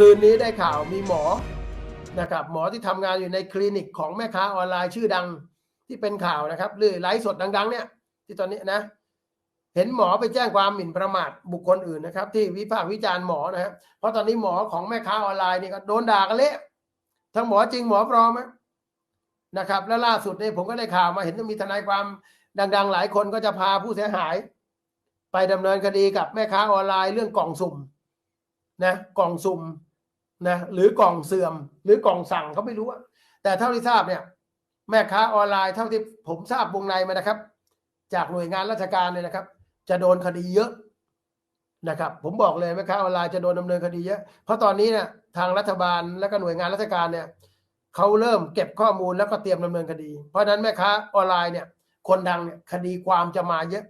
เมื่อคืนนี้ได้ข่าวมีหมอนะครับหมอที่ทำงานอยู่ในคลินิกของแม่ค้าออนไลน์ชื่อดังที่เป็นข่าวนะครับหรือไลฟ์สดดัง ๆ เนี่ย ที่ตอนนี้นะ เห็นหมอไปแจ้งความหมิ่นประมาทบุคคลอื่นนะครับ ที่วิพากษ์วิจารณ์หมอนะครับเพราะตอนนี้หมอของแม่ค้าออนไลน์นี่ก็โดนด่ากันเละทั้งหมอจริงหมอปลอมนะครับ แล้วล่าสุดเนี่ยผมก็ได้ข่าวมาเห็นว่ามีทนายความดัง ๆ หลายคนก็จะพาผู้เสียหาย ไปดำเนินคดีกับแม่ค้าออนไลน์เรื่องกล่องสุ่มนะกล่องสุ่ม นะหรือกล่องเสื่อมหรือกล่องสั่งเขาไม่รู้อะแต่เท่าที่ทราบเนี่ยแม่ค้าออนไลน์เท่าที่ผมทราบวงในมานะครับ จากหน่วยงานราชการเนี่ยนะครับ จะโดนคดีเยอะนะครับ ผมบอกเลยแม่ค้าออนไลน์จะโดนดำเนินคดีเยอะ เพราะตอนนี้เนี่ยทางรัฐบาลและก็หน่วยงานราชการเนี่ยเขาเริ่มเก็บข้อมูลแล้วก็เตรียมดำเนินคดี เพราะฉะนั้นแม่ค้าออนไลน์เนี่ย คนดังเนี่ยคดีความจะมาเยอะ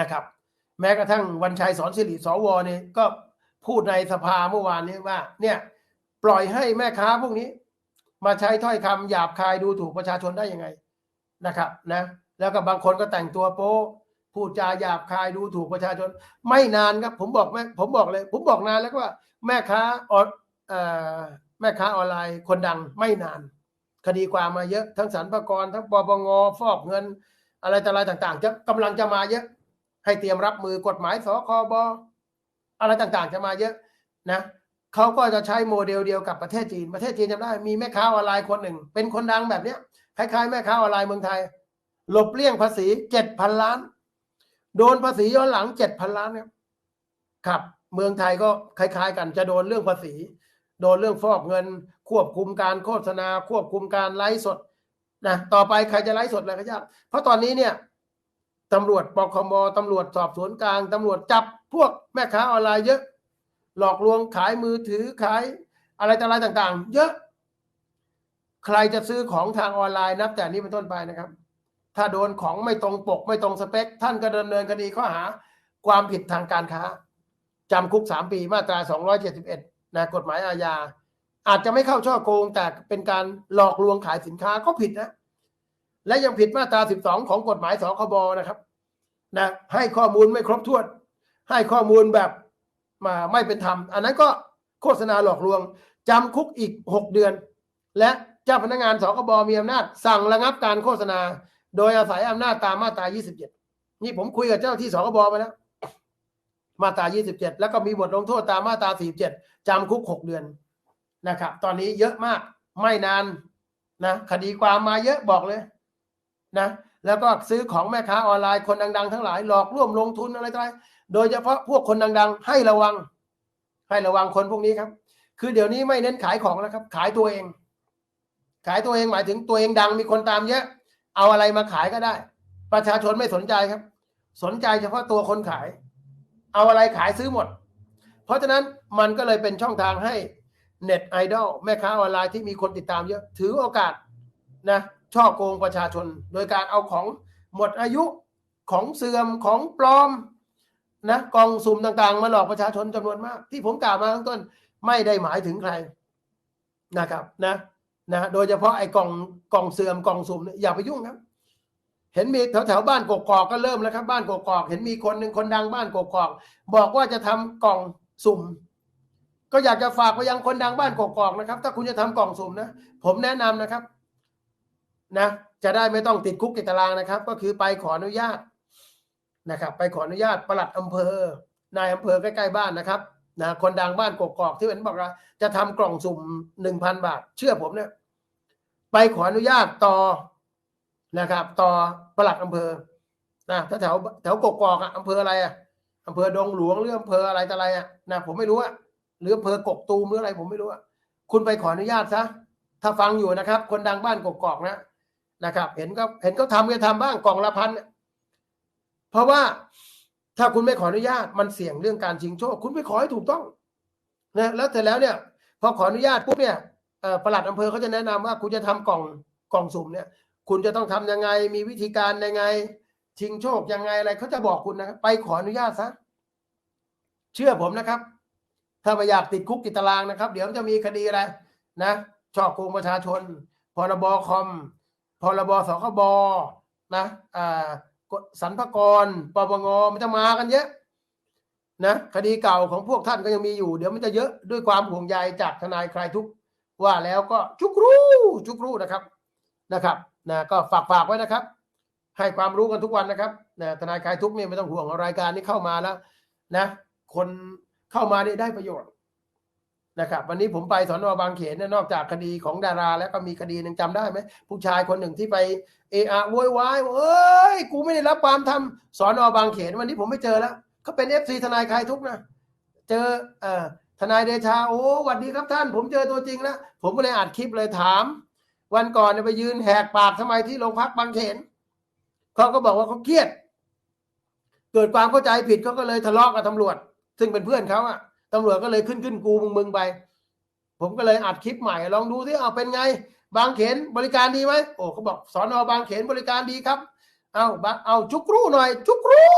นะครับ แม้กระทั่งวันชัยสอนสิริสวเนี่ยก็ พูดในสภาเมื่อวานนี้ว่า เนี่ย ปล่อยให้แม่ค้าพวกนี้ มาใช้ถ้อยคำหยาบคายดูถูกประชาชนได้ยังไงนะครับนะแล้วก็บางคนก็แต่งตัวโป๊พูดจาหยาบคายดูถูกประชาชน ไม่นานครับ ผมบอกแม่ผมบอกเลย ผมบอกนานแล้วว่า แม่ค้าออนแม่ค้าออนไลน์คนดังไม่นาน คดีความมาเยอะทั้งสรรพากรทั้งปปงฟอกเงิน อะไรต่ออะไรต่าง ๆ จะกำลังจะมาเยอะ ให้เตรียมรับมือกฎหมายสคบ อะไรต่างๆ จะมาเยอะนะเขาก็จะใช้โมเดลเดียวกับประเทศจีน ประเทศจีนจำได้มีแม่ค้าออนไลน์คนหนึ่ง เป็นคนดังแบบเนี้ยคล้ายๆ แม่ค้าออนไลน์เมืองไทย หลบเลี่ยงภาษีเจ็ดพันล้าน โดนภาษีย้อนหลังเจ็ดพันล้านครับครับ เมืองไทยก็คล้าย ๆ กันจะโดนเรื่องภาษี โดนเรื่องฟอกเงิน ควบคุมการโฆษณา ควบคุมการไลฟ์สดนะต่อไปใครจะไลฟ์สดอะไรก็ยากเพราะตอนนี้เนี่ยตำรวจปคมตำรวจสอบสวนกลางตำรวจจับ พวกแม่ค้าออนไลน์เยอะ หลอกลวงขายมือถือขายอะไรต่ออะไรต่าง ๆ เยอะ ใครจะซื้อของทางออนไลน์นับแต่นี้เป็นต้นไปนะครับ ถ้าโดนของไม่ตรงปกไม่ตรงสเปค ท่านก็ดำเนินคดีข้อหาความผิดทางการค้าจำคุกสามปีมาตราสองร้อยเจ็ดสิบเอ็ดนะกฎหมายอาญาอาจจะไม่เข้าช่อโกงแต่เป็นการหลอกลวงขายสินค้าก็ผิดนะ และยังผิดมาตราสิบสองของกฎหมายสคบนะครับนะให้ข้อมูลไม่ครบถ้วน ให้ข้อมูลแบบมาไม่เป็นธรรม อันนั้นก็โฆษณาหลอกลวงจำคุกอีกหกเดือน และเจ้าพนักงานสคบมีอำนาจ สั่งระงับการโฆษณา โดยอาศัยอำนาจตามมาตรา 27 นี่ผมคุยกับเจ้าที่สคบไปแล้วมาตรา 27 แล้วก็มีบทลงโทษตามมาตรา 47จำคุก 6 เดือนนะครับ ตอนนี้เยอะมากไม่นานนะคดีความมาเยอะบอกเลยนะแล้วก็ซื้อของแม่ค้าออนไลน์คนดัง ๆ ทั้งหลายหลอกร่วมลงทุนอะไรต่ออะไร โดยเฉพาะพวกคนดังๆ ให้ระวัง ให้ระวังคนพวกนี้ครับ คือเดี๋ยวนี้ไม่เน้นขายของแล้วครับ ขายตัวเอง ขายตัวเองหมายถึงตัวเองดังมีคนตามเยอะ เอาอะไรมาขายก็ได้ ประชาชนไม่สนใจครับ สนใจเฉพาะตัวคนขาย เอาอะไรขายซื้อหมด เพราะฉะนั้นมันก็เลยเป็นช่องทางให้เน็ตไอดอลแม่ค้าออนไลน์ที่มีคนติดตามเยอะ ถือโอกาสนะช่อโกงประชาชน โดยการเอาของหมดอายุของเสื่อมของปลอม นะกองสุ่มต่างๆ มาหลอกประชาชนจำนวนมาก ที่ผมกล่าวมาข้างต้นไม่ได้หมายถึงใครนะครับนะนะโดยเฉพาะไอ้กล่องกล่องเสื่อมกล่องสุ่มเนี่ยอย่าไปยุ่งครับ เห็นมีแถวแถวบ้านกกอกก็เริ่มแล้วครับ บ้านกกอกเห็นมีคนหนึ่งคนดังบ้านกกอก บอกว่าจะทำกล่องสุ่ม ก็อยากจะฝากไปยังคนดังบ้านกกอกนะครับ ถ้าคุณจะทำกล่องสุ่มนะผมแนะนำนะครับนะจะได้ไม่ต้องติดคุกติดตารางนะครับ ก็คือไปขออนุญาต นะครับไปขออนุญาตปลัดอำเภอนายอำเภอใกล้ๆบ้านนะครับนะคนดังบ้านกกอกที่เป็นบอกว่าจะทำกล่องสุ่มหนึ่งพันบาท เชื่อผมเนี่ยไปขออนุญาตต่อนะครับ ต่อปลัดอำเภอนะถ้าแถวแถวกกอกอะอำเภออะไรอะอำเภอดงหลวงหรืออำเภออะไรต่อะไรอะนะผมไม่รู้อะหรืออำเภอกกตูมหรืออะไร ผมไม่รู้อะคุณไปขออนุญาตซะถ้าฟังอยู่นะครับ คนดังบ้านกกอกนะนะครับ เห็นก็เห็นเขาทำก็ทำบ้างกล่องละพันเพราะว่าถ้าคุณไม่ขออนุญาตมันเสี่ยงเรื่องการชิงโชค คุณไปขอให้ถูกต้องนะแล้วเสร็จแล้วเนี่ยพอขออนุญาตปุ๊บเนี่ยประหลัดอำเภอเขาจะแนะนำว่าคุณจะทำกล่องกล่องสุ่มเนี่ย คุณจะต้องทำยังไงมีวิธีการยังไง ชิงโชคยังไงอะไรเขาจะบอกคุณนะไปขออนุญาตซะเชื่อผมนะครับ ถ้าไม่อยากติดคุกติดตารางนะครับ เดี๋ยวจะมีคดีอะไรนะช่อโกงประชาชนพรบคอมพรบสคบนะอ่า สรรพากรปปงมันจะมากันเยอะนะคดีเก่าของพวกท่านก็ยังมีอยู่ เดี๋ยวมันจะเยอะด้วยความห่วงใยจากทนายคลายทุกว่าแล้วก็จุกรู้จุกรู้นะครับนะครับนะก็ฝากฝากไว้นะครับ ให้ความรู้กันทุกวันนะครับนะทนายคลายทุกเนี่ยไม่ต้องห่วงรายการนี้เข้ามาแล้วนะ คนเข้ามาได้ได้ประโยชน์ นะครับ วันนี้ผมไปสอนอบางเขนนอกจากคดีของดารา แล้วก็มีคดีหนึ่งจำได้ไหมผู้ชายคนหนึ่งที่ไปเออะโวยวายเอ้ยกูไม่ได้รับความทำสอนอบางเขนวันนี้ผมไม่เจอแล้วเขาเป็นเอฟซีทนายใคลายทุกนะเจอเอ่อทนายเดชาโอ้หวัดดีครับท่าน ผมเจอตัวจริงแล้วผมก็เลยอัดคลิปเลยถาม วันก่อนเนี่ยไปยืนแหกปากทำไมที่โรงพักบางเขนเขาก็บอกว่าเขาเครียด เกิดความเข้าใจผิดเขาก็เลยทะเลาะกับตำรวจ ซึ่งเป็นเพื่อนเขาอะ ตำรวจก็เลยขึ้นขึ้นกูมึงมึงไป ผมก็เลยอัดคลิปใหม่ ลองดูที่เอาเป็นไง บางเขนบริการดีไหมโอ้เขาบอกสอนอบางเขนบริการดีครับ เอาบเอาจุกรู้หน่อย จุกรู้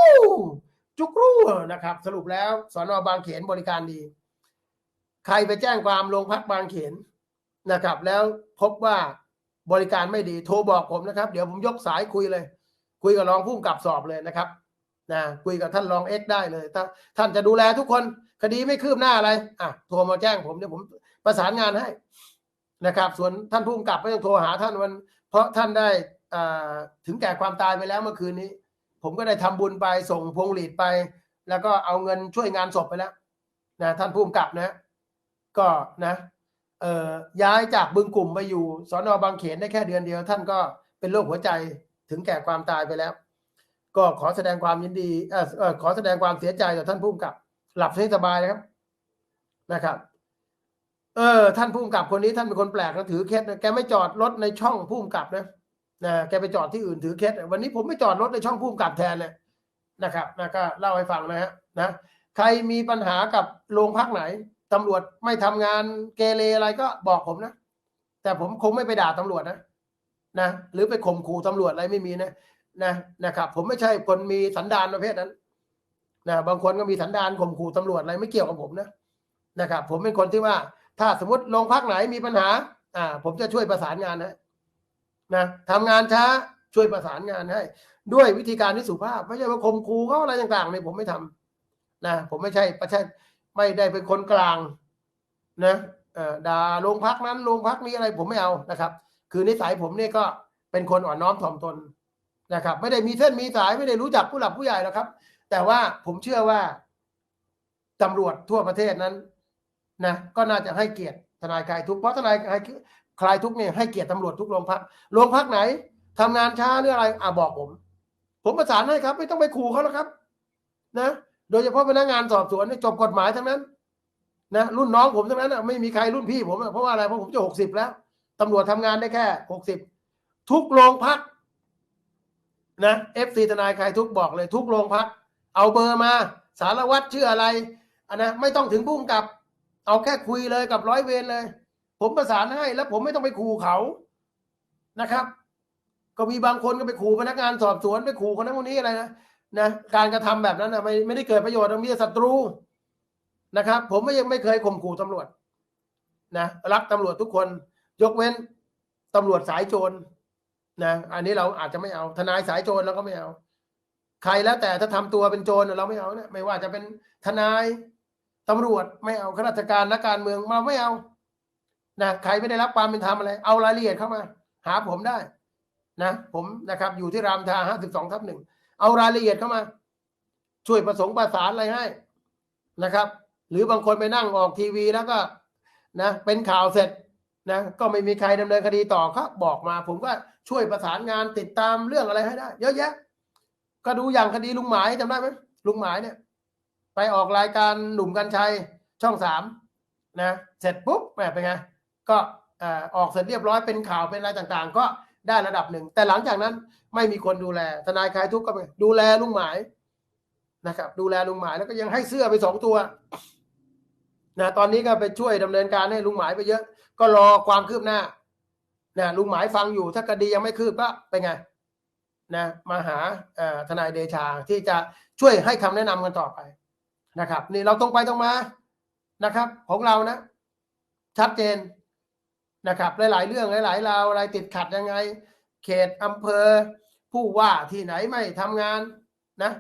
จุกรู้นะครับ สรุปแล้วสอนอบางเขนบริการดี ใครไปแจ้งความโรงพักบางเขนนะครับ แล้วพบว่าบริการไม่ดี โทรบอกผมนะครับ เดี๋ยวผมยกสายคุยเลย คุยกับรองผู้กำกับสอบเลยนะครับ นะคุยกับท่านรองเอ็กได้เลยถ้าท่านจะดูแลทุกคนคดีไม่คืบหน้าอะไรอะโทรมาแจ้งผมเดี๋ยวผมประสานงานให้นะครับ ส่วนท่านผู้กำกับไม่ต้องโทรหาท่านวัน เพราะท่านได้อ่าถึงแก่ความตายไปแล้วเมื่อคืนนี้ ผมก็ได้ทำบุญไปส่งพวงหลีดไป แล้วก็เอาเงินช่วยงานศพไปแล้วนะท่านผู้กำกับนะ ก็นะเอ่อย้ายจากบึงกลุ่มไปอยู่สอนอบางเขนได้แค่เดือนเดียว ท่านก็เป็นโรคหัวใจถึงแก่ความตายไปแล้ว ก็ขอแสดงความยินดีเออเอ่อขอแสดงความเสียใจต่อท่านผู้กำกับ หลับให้สบายนะครับนะครับ เออ ท่านผู้กำกับคนนี้ท่านเป็นคนแปลกนะถือเคสนะแกไม่จอดรถในช่องผู้กำกับนะนะแกไปจอดที่อื่นถือเคสวันนี้ผมไม่จอดรถในช่องผู้กำกับแทนเลยนะครับนะก็เล่าให้ฟังนะฮะนะใครมีปัญหากับโรงพักไหนตำรวจไม่ทำงานเกเรอะไรก็บอกผมนะ แต่ผมคงไม่ไปด่าตำรวจนะนะหรือไปข่มขู่ตำรวจอะไรไม่มีนะ นะนะครับ ผมไม่ใช่คนมีสันดานประเภทนั้นนะบางคนก็มีสันดานข่มขู่ตำรวจอะไรไม่เกี่ยวกับผมนะนะครับ ผมเป็นคนที่ว่า ถ้าสมมติโรงพักไหนมีปัญหา อ่า ผมจะช่วยประสานงานให้นะทำงานช้าช่วยประสานงานให้ ด้วยวิธีการที่สุภาพไม่ใช่ว่าข่มขู่เขาอะไรต่างๆเนี่ยผมไม่ทำนะผมไม่ใช่ประชาไม่ได้เป็นคนกลาง นะเอ่อด่าโรงพักนั้นโรงพักนี้อะไรผมไม่เอานะครับ คือนิสัยผมเนี่ยก็เป็นคนอ่อนน้อมถ่อมตน นะครับ ไม่ได้มีเส้นมีสายไม่ได้รู้จักผู้หลักผู้ใหญ่หรอกครับ แต่ว่าผมเชื่อว่าตำรวจทั่วประเทศนั้นนะก็น่าจะให้เกียรติทนายคลายทุกเพราะทนายคลายทุกเนี่ยให้เกียรติตำรวจทุกโรงพักโรงพักไหนทำงานช้าหรืออะไรอะบอกผม ผมประสานให้ครับ ไม่ต้องไปขู่เขาแล้วครับ นะ โดยเฉพาะพนักงานสอบสวนจบกฎหมายทั้งนั้นนะรุ่นน้องผมทั้งนั้นอะไม่มีใครรุ่นพี่ผมเพราะว่าอะไรเพราะผมจะหกสิบแล้วตำรวจทำงานได้แค่หกสิบทุกโรงพัก นะเอฟซีทนายใครทุกบอกเลยทุกโรงพัก เอาเบอร์มา สารวัตรชื่ออะไรอันนะไม่ต้องถึงพุ่มกับ เอาแค่คุยเลยกับร้อยเวรเลย ผมประสานให้แล้วผมไม่ต้องไปขู่เขานะครับ ก็มีบางคนก็ไปขู่พนักงานสอบสวนไปขู่คนนั้นคนนี้อะไรนะนะการกระทำแบบนั้นนะไม่ไม่ได้เกิดประโยชน์มีแต่ศัตรูนะครับ ผมไม่ยังไม่เคยข่มขู่ตำรวจนะรักตำรวจทุกคน ยกเว้นตำรวจสายโจร นะอันนี้เราอาจจะไม่เอาทนายสายโจรเราก็ไม่เอา ใครแล้วแต่ถ้าทำตัวเป็นโจรเราไม่เอาเนี่ยไม่ว่าจะเป็นทนายตำรวจไม่เอาข้าราชการนักการเมืองมาไม่เอานะใครไม่ได้รับความเป็นธรรมอะไร เอารายละเอียดเข้ามา หาผมได้นะผมนะครับ อยู่ที่รามทาห้าสิบสองทับหนึ่งเอารายละเอียดเข้ามา ช่วยประสงค์ประสานอะไรให้นะครับ หรือบางคนไปนั่งออกทีวีแล้วก็นะเป็นข่าวเสร็จ นะก็ไม่มีใครดำเนินคดีต่อครับบอกมา ผมก็ช่วยประสานงานติดตามเรื่องอะไรให้ได้ เยอะแยะ ก็ดูอย่างคดีลุงหมายจำได้ไหมลุงหมายเนี่ย ไปออกรายการหนุ่มกัญชัยช่องสามนะเสร็จปุ๊บแหมเป็นไงก็ออกเสร็จเรียบร้อยเป็นข่าวเป็นอะไรต่างๆ ก็ได้ระดับหนึ่ง แต่หลังจากนั้นไม่มีคนดูแล ทนายคลายทุกข์ก็ไปดูแลลุงหมายนะครับ ดูแลลุงหมายแล้วก็ยังให้เสื้อไปสองตัว นะตอนนี้ก็ไปช่วยดำเนินการให้ลุงหมายไปเยอะ ก็รอความคืบหน้านะลุงหมายฟังอยู่ถ้าคดียังไม่คืบก็เป็นไงนะมาหาทนายเดชาที่จะช่วยให้คำแนะนำกันต่อไปนะครับ นี่เราตรงไปตรงมานะครับ ของเรานะ ชัดเจนนะครับ หลาย ๆ เรื่องหลายๆราวอะไรติดขัดยังไง เขตอำเภอ ผู้ว่าที่ไหนไม่ทำงานนะ